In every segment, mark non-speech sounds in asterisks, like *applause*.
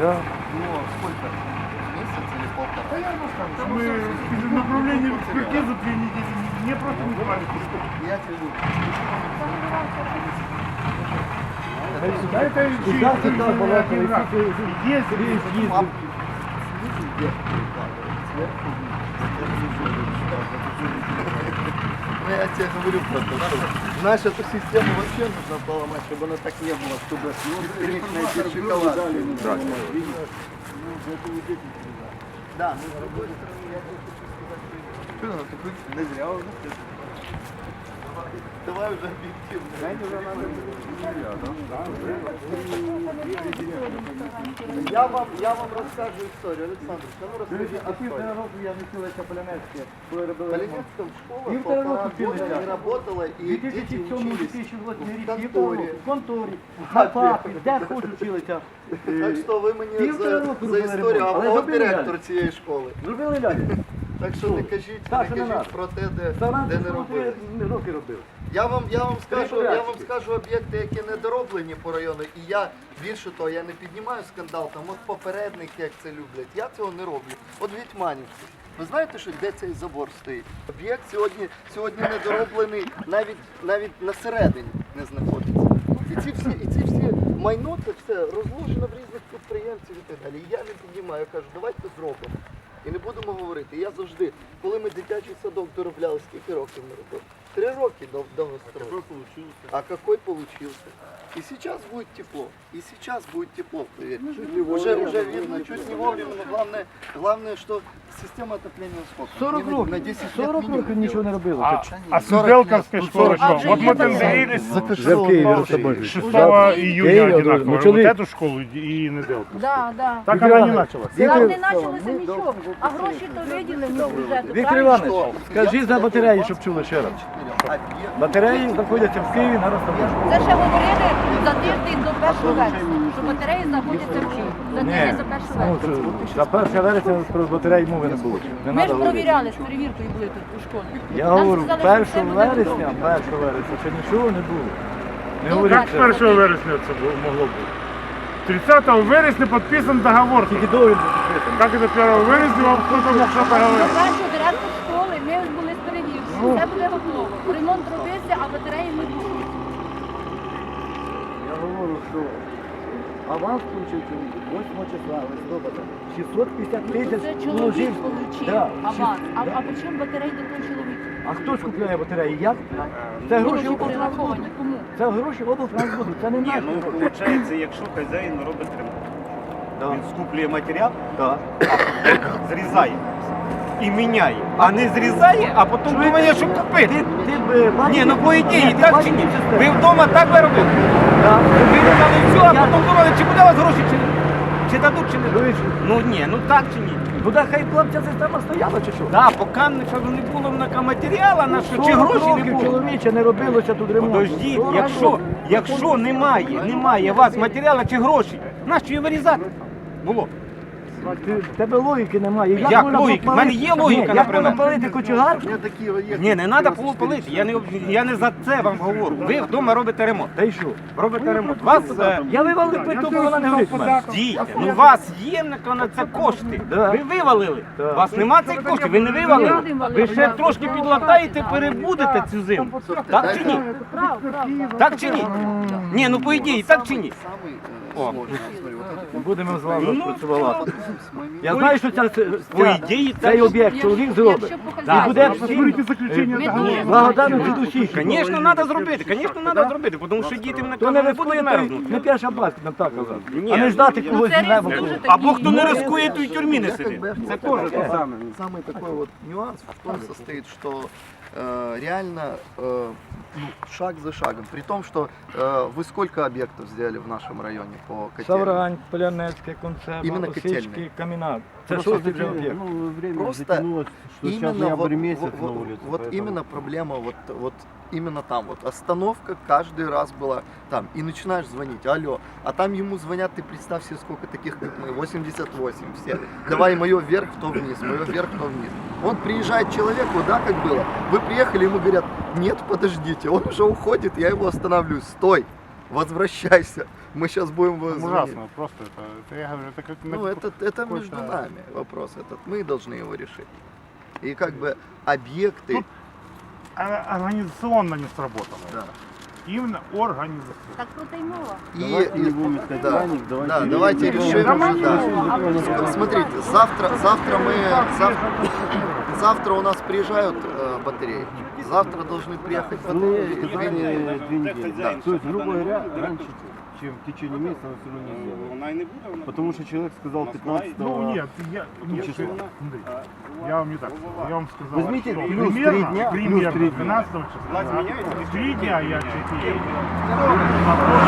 Да. Но сколько? Месяц или полтора? Мы в направлении экспертизы две недели не прокрутывали. Я тебе Да это Есть, есть, есть. Сверху, сверху, сверху. Ну, я тебе говорю просто, что наша эту систему вообще нужно поломать, чтобы она так не было, чтобы бесконечная шоколад. Да, но с другой стороны, я тебе хочу сказать, что ну, ты хоть не зря уже. Давай уже объективно. Я вам, я вам розкажу історію, Олександр, ну розкажи А півтора року я не вчилася Полянецьке, коли робили ремонт. Полинецком школа Півтора полтора року года не работала, и дети 2007-2008 учились в конторі. в конторі, на папі, де хоч вчилися. Так що ви мені за, за історію, а зробили директор цієї школи. Зробили лялю. Так що не кажіть, не кажіть про те, де, не 43 робили. роки робив. Я вам, я вам скажу, я вам скажу об'єкти, які не дороблені по району, і я більше того, я не піднімаю скандал, там от попередники, як це люблять. Я цього не роблю. От Вітьманівці. Ви знаєте, що де цей забор стоїть? Об'єкт сьогодні, сьогодні не дороблений, навіть навіть на середині не знаходиться. І ці всі, і ці всі майно, це все розложено в різних підприємців і так далі. І я не піднімаю, я кажу, давайте зробимо. І не будемо говорити. Я завжди, коли ми дитячий садок доробляли, скільки років ми робили? Три роки дов- довго строили. А какой получился? И сейчас будет тепло. И сейчас будет тепло, поверьте. Уже, уже видно, чуть не вовремя, но главное, главное, что система отопления сколько? 40 Не на- років. На 10 лет 40 минимум років нічого не робили. А, Це а 40 Суделковская лет. школа А что? уже Вот мы там есть договорились Вже в Києві розтаможили. 6 Да. июня Киеве, одинаково. ну, Вот человек- эту школу и Неделку. Да, да. Так Віктор она не Іванович, началась. Там Віктор, не почалося нічого, а гроші то виділені з бюджету. Віктор правильно? Іванович, скажи за батареї, щоб чули ще раз. Объект. Батареї знаходяться в Києві на розтаможці. Це ще говорили за тиждень до 1 вересня, що батареї знаходяться в Києві. За Ні, тиждень до 1 ну, вересня. це- за 1 вересня про батареї мови не було. Не Ми ж треба говорити. провіряли, з перевіркою були тут у школі. Я Нам говорю, сказали, що все 1 буде вересня, добре. 1 вересня, ще нічого не було. Не Ну, говоріть. Как с 1 вересня это было- могло быть? 30 вересня подписан договор. Тільки договір був підписаний. Как это 1 вересня вам кто-то что-то До говорит? першого все буде готово. Ремонт робився, а батареї не було. Я говорю, що аванс чоловік 8 числа листопада. 650 Ну, тисяч Це чоловік вложив. отримав Да, аванс. А, да. а по чому батареї до того чоловіка? А хто ж купляє батареї? Я? Це гроші Гроші перераховані. Кому? Це гроші облтрансбуду. Це не Ні, наші ну гроші. виходить, якщо хазяїн робить ремонт, Да. він скуплює матеріал, Да. зрізає і міняє, а не зрізає, а потім думає, що купити. Ти, ти б бачив- Ні, ну по ідеї, ти так чи ні? систему? Ви вдома так ви робили? Да. Ви робили все, а Я- потім думали, чи буде у вас гроші, чи, чи дадуть, чи не дадуть. Ну ні, ну так чи ні? Ну так хай була б ця система стояла чи що? Так, поки щоб не було на матеріалу, на що, чи 40 гроші не років, було. чоловіче не робилося тут ремонт. Подождіть, 40 якщо, років. якщо немає, немає у вас матеріалу чи грошей, нащо її вирізати? Було. Ти, в тебе логіки немає. Як можна логіки? В мене є логіка, Ні, Як наприклад. можна палити? У такие. Ні, не треба палити. Я не, я не за це вам говорю. Ви вдома робите ремонт. Та й що? Робите ремонт. Вас е, Я вивалив плиту, бо вона не горить. в мене. дійте. Ну у вас є на на це кошти. Да. Ви вивалили. Да. У вас нема цих коштів, ви не вивалили. Ви ще трошки підлатаєте, перебудете цю зиму. Так чи ні? Так чи ні? Ні, ну по ідеї, так чи ні? Самый О. э, сложный. Смотри, вот это Будемо з вами Ну, працювати. с моими- Я знаю, що ця, ця, По ідеї, цей так. об'єкт чоловік зробить. Якщо по І Да. буде Посмотрите всім заключение Ми договора. дуже- благодарний від душі. Звісно, треба зробити, звісно, треба зробити, тому що діти мене Хто не не будуть рискує, той мерзнути. не перша баска, нам так казати. Ні, А не ждати ну, когось це з неба. ризик дуже Або хто не рискує, той в тюрмі не Я как сидить. бы Це вот теж такой те саме. Самый такой вот нюанс в том состоит, что э, реально э, ну, шаг за шагом. При том, что э, вы сколько объектов сделали в нашем районе по котельной? Саврань, Полянецьке, Концева, Іменно Осічки, котельні. Камінат. Це Просто шостий вже теперь, об'єкт. ну, время Просто затянулось, что сейчас Именно вот, ноябрь месяц вот, на вот- улице. вот поэтому- именно проблема вот, вот именно там вот остановка каждый раз была там и начинаешь звонить алло а там ему звонят ты представь себе сколько таких как мы 88 все давай мое вверх то вниз мое вверх то вниз он приезжает человеку да как было вы приехали ему говорят нет подождите он уже уходит я его останавливаю стой возвращайся. Мы сейчас будем звонить. ужасно, просто это, это я говорю, это как Ну, на- это, это между нами вопрос этот. Мы должны его решить. И как бы объекты... Тут- а- организационно не сработало. Да. Именно организационно. Так те й мова. И, Давайте и- не будем искать да, паник, давайте да, давайте решим Да, уже, да. Смотрите, завтра, завтра мы, зав- Завтра... завтра у нас приезжают э, батареи. Завтра должны приехать Ну, батареи. это Две недели. две, две недели. Да. То есть, грубо говоря, раньше, чем в течение месяца, она все равно не сделает. Потому что человек сказал 15 Ну нет, я, нет, числа. Андрей, я вам не так сказал. Я вам сказал, Возьмите что плюс три примерно, дня, плюс примерно три дня. 12 числа. Три дня я чуть не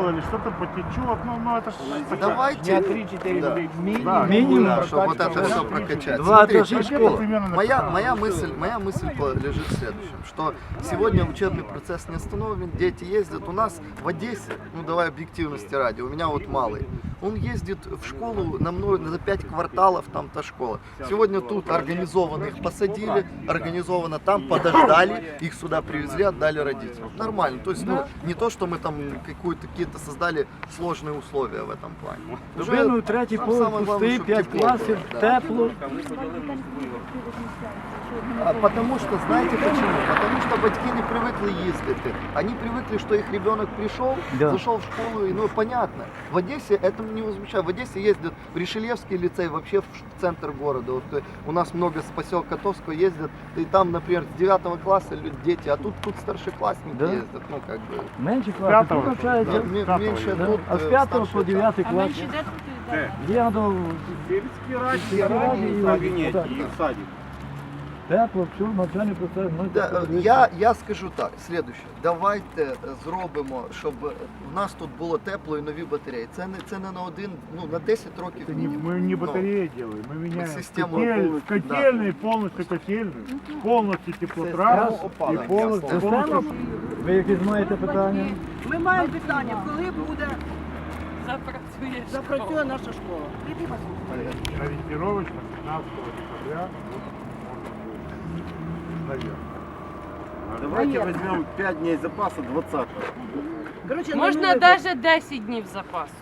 мало ли что-то потечет, ну, ну это ж Давайте. Дня 3-4 Да. Да. Минимум. Да, чтобы вот это все прокачать. Два Смотрите, этажа школы. Примерно Моя, моя мысль, моя мысль по- лежит в следующем, что сегодня учебный процесс не остановлен, дети ездят. У нас в Одессе, ну давай объективности ради, у меня вот малый, он ездит в школу на мной за пять кварталов, там та школа. Сегодня тут организованно их посадили, организованно там подождали, их сюда привезли, отдали родителям. Нормально. То есть, ну, не то, что мы там какую-то какие-то создали сложные условия в этом плане. Третій сам- поверх 5 тепло класів, тепло. А потому что, знаете почему? Потому что батьки не привыкли ездить. Они привыкли, что их ребенок пришел, Да. зашел в школу, и ну понятно. В Одессе это не возмущает. В Одессе ездят в Решелевский лицей, вообще в ш- центр города. Вот, э, у нас много с поселка Котовского ездят, и там, например, с 9 класса лю- дети, а тут, тут старшеклассники Да. ездят. Ну, как бы, Менші класи, П'ятого тут вже. навчаються. да, ме- пятого меньше Да. тут. А з э, 5 старшие по 9 А клас. менше де тут йде? Я до Сельский раді і кабинете так. и в садик. тепло, все, навчальний процес. ну, Да, так, е, я, я скажу так, слідуще. Давайте е, зробимо, щоб е, в нас тут було тепло і нові батареї. Це не це не на один, ну на 10 років Это не, мінімум. мы не Ну, батареи делаем, мы меняем систему котель- полностью, да. котельные, полностью котельную, полностью теплотрасс Система и полностью, опалення. полностью Ви якісь маєте питання? Ми маємо питання, коли буде Запрацює. запрацює наша школа. ориентировочно 15 декабря можно наверное. Давайте возьмем 5 дней запаса 20 Коротше, Можна ну, навіть 10 днів запасу.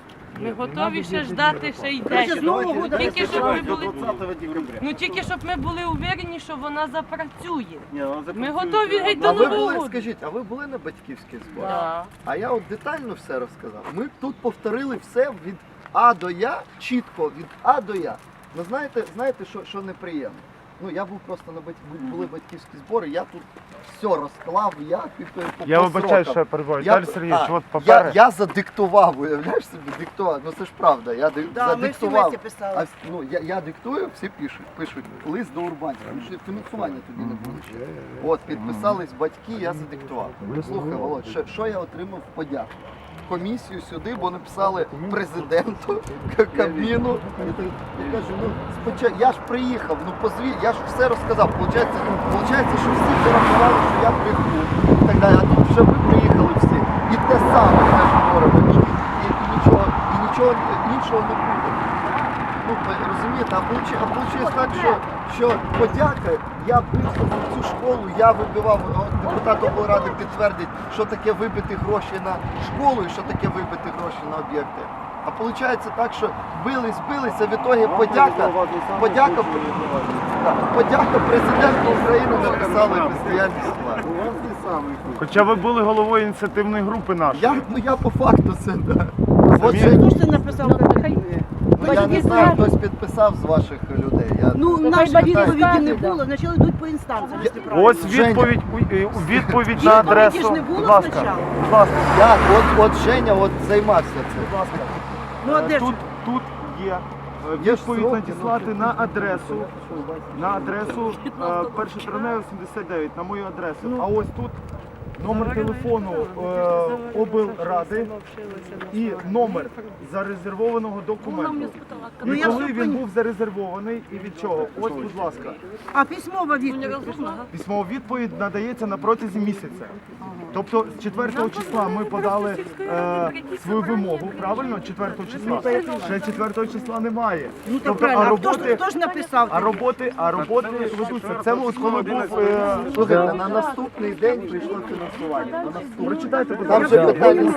Ми Ні, готові ще ждати ще й Коротше, 10. з Нового года Тільки щоб ми були. до 20 декабря. Ну тільки щоб ми були уверені, що вона запрацює. Не, он Ми запрацює. готові геть А до ви Нового були, року. скажіть, а ви були на батьківських зборах? Да. А я от детально все розказав. Ми тут повторили все від А до Я, чітко від А до Я. Ну знаєте, знаєте, що, що неприємно? Ну я був просто на батьки, були батьківські збори, я тут все розклав, як і по, по Я вибачаю, що я перебуваю. Я- Віталій Сергійович, а, от Я, папери. я задиктував, уявляєш собі, диктував. Ну це ж правда, я Да, ми всі задиктував. листі А, ну, я, я диктую, всі пишуть, пишуть лист до Урбанського. Тому що фінансування тоді не було ще. От, підписались батьки, я задиктував. Слухай, Володь, що, що я отримав в подяку? Комісію сюди, бо написали президенту, Кабміну. Я кажу, ну спочатку я ж приїхав, ну позві, я ж все розказав. Получається, получається, що всі зарахували, що я приїхав. і так далі. А тут вже ви приїхали всі. І те саме теж говоримо. І, і, і нічого, і нічого іншого не буде. Ну, розумієте, а получи- а вийшло так, що, що подяка, я прийшов в цю школу, я вибивав, от депутат облради підтвердить, що таке вибити гроші на школу і що таке вибити гроші на об'єкти. А виходить так, що бились, билися, в ітогі подяка, подяка, подяка президенту України написали бездіяльність влади. Хоча ви були головою ініціативної групи нашої. Я, ну я по факту це, да. От Самі- же, Хто ж це написав? Ну, я не знаю, хтось підписав з ваших людей. Я, Ну, батьки відповіді не було, значить йдуть по інстанціям. якщо правильно. Ось відповідь, е, відповідь на Відповіді ж адресу. не було Будь ласка, спочатку? будь ласка. я от, от Женя от займався цим. Будь ласка. Ну, а де ж? тут, тут є е, Є ж відповідь сроки, надіслати ну, на адресу, на адресу е, 1 травнева 79, на мою адресу. Ну. А ось тут номер телефону е, облради і номер зарезервованого документу. Ну, І я коли він був зарезервований і від чого? Ось, будь ласка, А письмова відповідь письмова відповідь надається на протязі місяця. Тобто з 4 числа ми подали е, свою вимогу, правильно? 4 числа. Ще 4 числа немає. Ну, Тобто, а хто ж, роботи, хто ж написав? а роботи, а роботи ведуться. Це коли був е, Слухайте, на наступний день прийшло фінансування. Прочитайте, будь Там же питання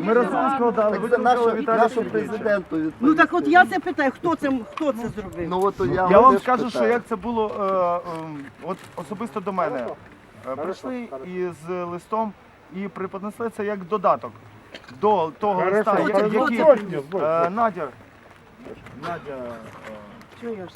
Ми разом складали. Ви нашому Сергійовича. президенту Ну так от я це питаю, хто це, хто це зробив? Ну от я, Я вам скажу, що як це було е, ем, от особисто до мене. Е, Прийшли із листом і преподнесли це як додаток до того листа, який е, Надя. Надя. Чуєш?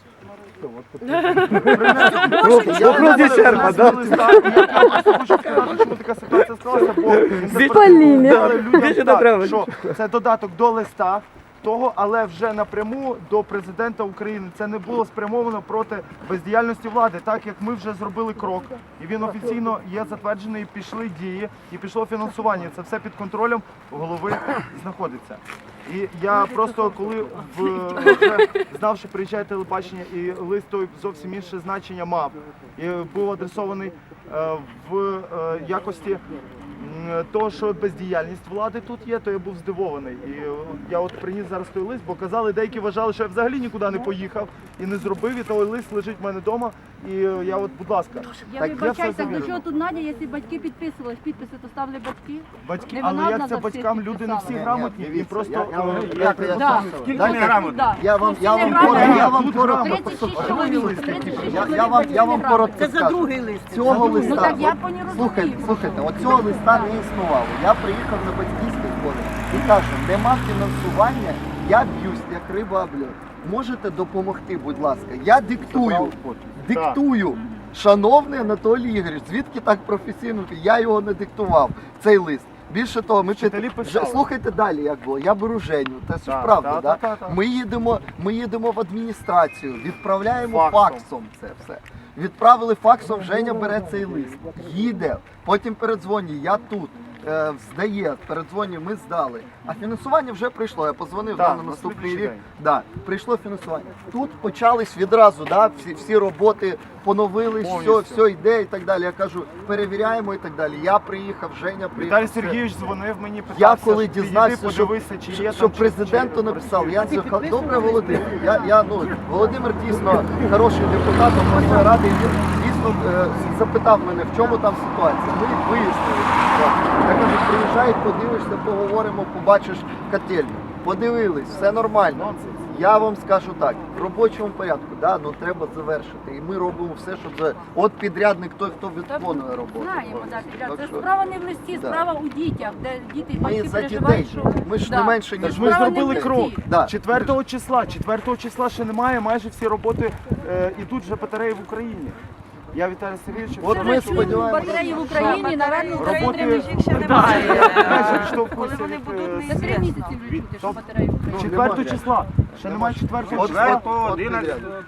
Вопроси *laughs* черга, да? Я просто хочу сказати, чому така ситуація склалася, бо інтерпретували людям так, що це додаток до листа того, але вже напряму до президента України. Це не було спрямовано проти бездіяльності влади, так як ми вже зробили крок, і він офіційно є затверджений, пішли дії, і пішло фінансування. Це все під контролем голови знаходиться. І я просто коли в вже знав, що приїжджає телебачення, і лист той зовсім інше значення мав. І був адресований е, в е, якості м, того, що бездіяльність влади тут є, то я був здивований. І е, я от приніс зараз той лист, бо казали, деякі вважали, що я взагалі нікуди не поїхав і не зробив. І той лист лежить в мене вдома. І я от, будь ласка, Я Так, вибачаюся, все так до завірю. чого тут Надя, якщо батьки підписувались, підписи, то ставили батьки. батьки, Не вона але одна як це за всіх батькам люди не всі грамотні, і просто я- я вам- е, я- як я- Да. Скільки Дайте- не грамотно? Да. Я вам, я вам, Всі коротко, я вам коротко, 36 чоловік, 36 Я, чоловік вам, я вам неграмотні. коротко Це за скажу. другий лист. Цього Ну листа, так я от, по ній слухайте, розумію. слухайте, от цього листа не існувало. Я приїхав на батьківські збори і кажу, нема фінансування, я б'юсь, як риба об. Можете допомогти, будь ласка. Я диктую, диктую. Шановний Анатолій Ігорович, звідки так професійно? Я його не диктував, цей лист. Більше того, ми Вчителі під... писали. Слухайте далі, як було. Я беру Женю, це ж Так, правда, так, да? так, так, так. Ми їдемо, ми їдемо в адміністрацію, відправляємо Факсом. факсом це все. Відправили факсом, Женя бере цей лист, їде, потім передзвонює, я тут. Е, Здає, передзвонює, ми здали. А фінансування вже прийшло. Я позвонив да, на на наступний рік. Да, прийшло фінансування. Тут почались відразу, да, всі, всі роботи поновились, все, Повністю. все йде і так далі. Я кажу, переперевіряємо і так далі. Я приїхав, Женя приїхав. Віталій все. Сергійович дзвонив мені, питався, Я коли дізнався, що, подивися, чи є що, там, що чи- президенту чи- написав, я це добре? Володимир. Я, я ну Володимир дійсно хороший депутат, обласної ради. Він дійсно е, запитав мене, в чому там ситуація. Ми вияснили. Я кажу, приїжджай, подивишся, поговоримо, побачиш котельню. Подивились, все нормально. Я вам скажу так, в робочому порядку, да, ну треба завершити. І ми робимо все, щоб за от підрядник той, хто виконує роботу. Знаємо, так, Так Ілля, це що- справа не в листі, Да. справа у дітях, де діти і Ми батьки за переживають, дітей. що... Ми ж Да. не менше, ніж Ми Справа не зробили в крок. Да. 4 числа. 4 числа ще немає, майже всі роботи е, ідуть вже батареї в Україні. Я Віталій Сергійович. От ми сподіваємося. Батареї в Україні, наверно, Роботи їх ще Так, немає. майже Коли вони будуть, не за три місяці чути, що батареї в Україні. 4 числа. Ще немає 4 От числа.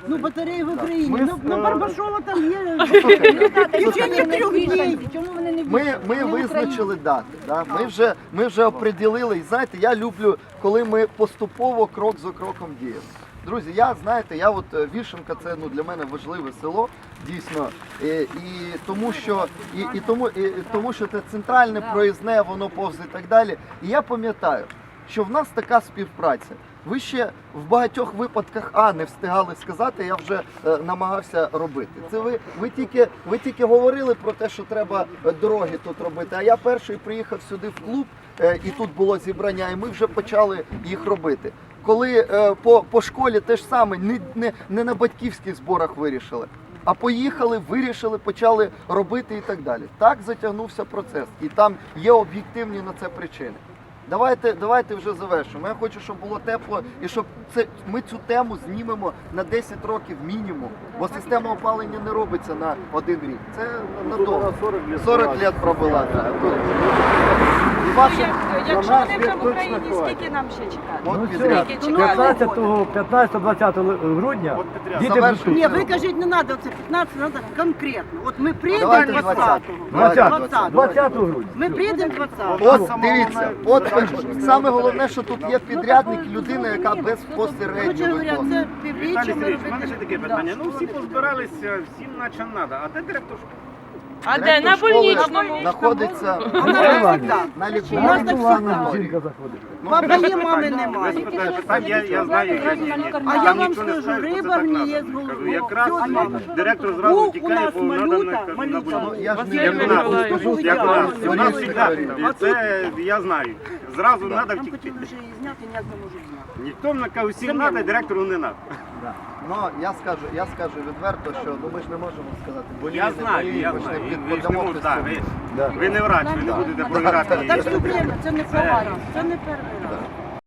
Ну, батареї в Україні. Ми Ну, ну Барбашова там є. Ну, вони не не трьох днів. Чому вони не Ми, ми визначили дати. Да? Ми, вже, ми вже оприділили. І знаєте, я люблю, коли ми поступово крок за кроком діємо. Друзі, я знаєте, я от е, Вішенка це ну для мене важливе село, дійсно. І, і тому що і, і тому, і, і тому, що це центральне проїзне, воно повз і так далі. І я пам'ятаю, що в нас така співпраця. Ви ще в багатьох випадках а не встигали сказати, я вже е, намагався робити. Це ви, ви тільки ви тільки говорили про те, що треба е, дороги тут робити. А я перший приїхав сюди в клуб, е, і тут було зібрання, і ми вже почали їх робити. Коли е, по, по школі те ж саме, не, не, не на батьківських зборах вирішили. А поїхали, вирішили, почали робити і так далі. Так затягнувся процес, і там є об'єктивні на це причини. Давайте, давайте вже завершимо. Я хочу, щоб було тепло і щоб це ми цю тему знімемо на 10 років мінімум, бо система опалення не робиться на один рік. Це надовго. 40 років пробила. Да. І ваше Якщо вони вже в Україні, скільки нам ще чекати? підряд. Скільки чекати? 15-20 грудня От діти Завершуйте. Ні, ви кажіть, не треба, це 15, треба конкретно. От ми прийдемо Давайте 20-го. 20, 20. 20 грудня. Ми прийдемо 20-го. От дивіться, от саме головне, що тут є підрядник, людина, яка без Коротше посередньо говоря, це півріччя Віталій ми Сергійович, у мене ще таке питання. Ну всі позбиралися, всім наче треба. А де директор школи? А де? На больничному. знаходиться на У нас лікуванні. Жінка заходить. Папа мами немає. Так, я, я знаю. А я вам скажу, риба гниє з голови. Якраз директор Був зразу у тікає, нас бо надо малюта, на- на малюта. Ну, я ж не Як у нас, Миколаївич. як у нас, у нас завжди. І це я знаю. Зразу треба Там втікти. хотіли вже її зняти, ніяк не можуть зняти. Ніхто на каже, всім треба, директору не треба. Ну, я скажу, я скажу відверто, що ну, ми ж не можемо сказати, бо Я не знаю, я знаю. не Ви ж не можете, так, ви, ви не врач, ви не будете провірати. Так время, це не провально. Це не перший раз.